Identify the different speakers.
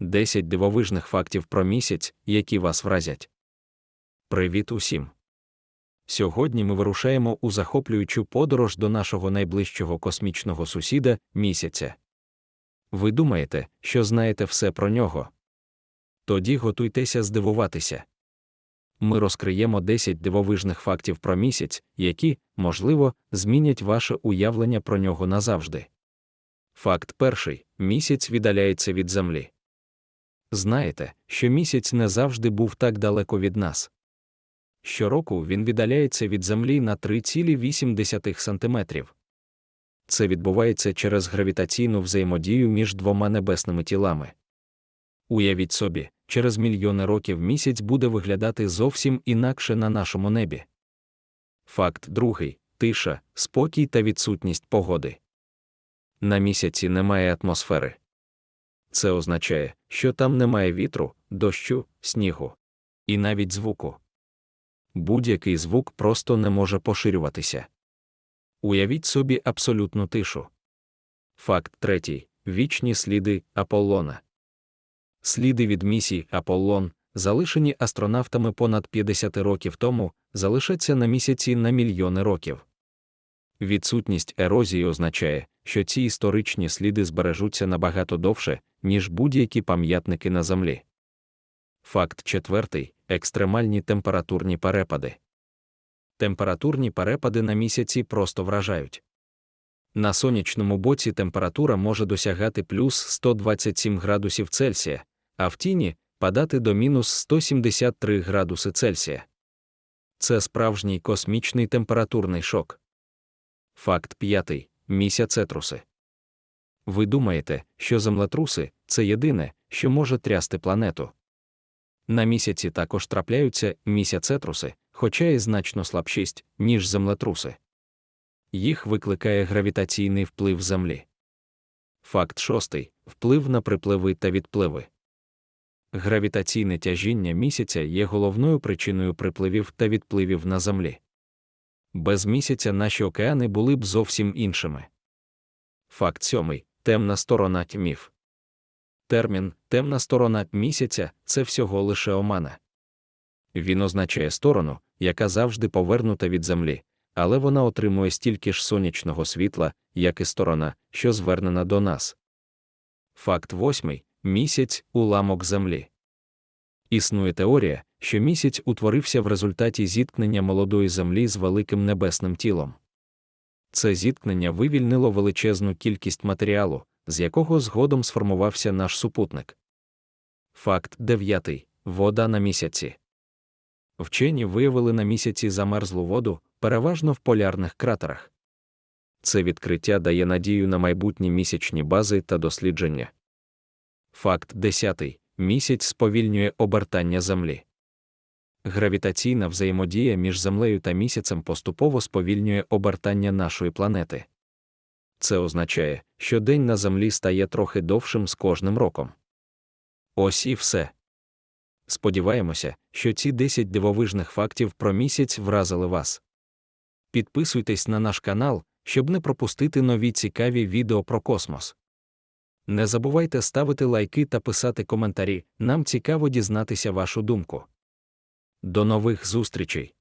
Speaker 1: 10 дивовижних фактів про місяць, які вас вразять. Привіт усім! Сьогодні ми вирушаємо у захоплюючу подорож до нашого найближчого космічного сусіда місяця. Ви думаєте, що знаєте все про нього? Тоді готуйтеся здивуватися. Ми розкриємо 10 дивовижних фактів про місяць, які, можливо, змінять ваше уявлення про нього назавжди. Факт перший місяць віддаляється від Землі. Знаєте, що місяць не завжди був так далеко від нас. Щороку він віддаляється від Землі на 3,8 см. Це відбувається через гравітаційну взаємодію між двома небесними тілами. Уявіть собі, через мільйони років місяць буде виглядати зовсім інакше на нашому небі. Факт другий тиша, спокій та відсутність погоди. На місяці немає атмосфери. Це означає, що там немає вітру, дощу, снігу і навіть звуку. Будь-який звук просто не може поширюватися. Уявіть собі абсолютну тишу. Факт третій вічні сліди Аполлона. Сліди від місії Аполлон, залишені астронавтами понад 50 років тому, залишаться на місяці на мільйони років. Відсутність ерозії означає, що ці історичні сліди збережуться набагато довше, ніж будь-які пам'ятники на Землі. Факт четвертий екстремальні температурні перепади. Температурні перепади на місяці просто вражають. На сонячному боці температура може досягати плюс 127 градусів Цельсія, а в тіні падати до мінус 173 градуси Цельсія. Це справжній космічний температурний шок. Факт п'ятий місяцетруси. Ви думаєте, що землетруси це єдине, що може трясти планету. На місяці також трапляються місяцетруси, хоча і значно слабшість, ніж землетруси. Їх викликає гравітаційний вплив Землі. Факт шостий вплив на припливи та відпливи. Гравітаційне тяжіння місяця є головною причиною припливів та відпливів на Землі. Без місяця наші океани були б зовсім іншими. Факт сьомий темна сторона міф. Термін темна сторона місяця це всього лише омана. Він означає сторону, яка завжди повернута від землі, але вона отримує стільки ж сонячного світла, як і сторона, що звернена до нас. Факт восьмий місяць уламок землі. Існує теорія, що місяць утворився в результаті зіткнення молодої землі з великим небесним тілом. Це зіткнення вивільнило величезну кількість матеріалу, з якого згодом сформувався наш супутник. Факт 9. Вода на місяці. Вчені виявили на місяці замерзлу воду, переважно в полярних кратерах. Це відкриття дає надію на майбутні місячні бази та дослідження. Факт 10. Місяць сповільнює обертання Землі. Гравітаційна взаємодія між Землею та місяцем поступово сповільнює обертання нашої планети. Це означає, що день на землі стає трохи довшим з кожним роком. Ось і все. Сподіваємося, що ці 10 дивовижних фактів про місяць вразили вас. Підписуйтесь на наш канал, щоб не пропустити нові цікаві відео про космос. Не забувайте ставити лайки та писати коментарі, нам цікаво дізнатися вашу думку. До нових зустрічей!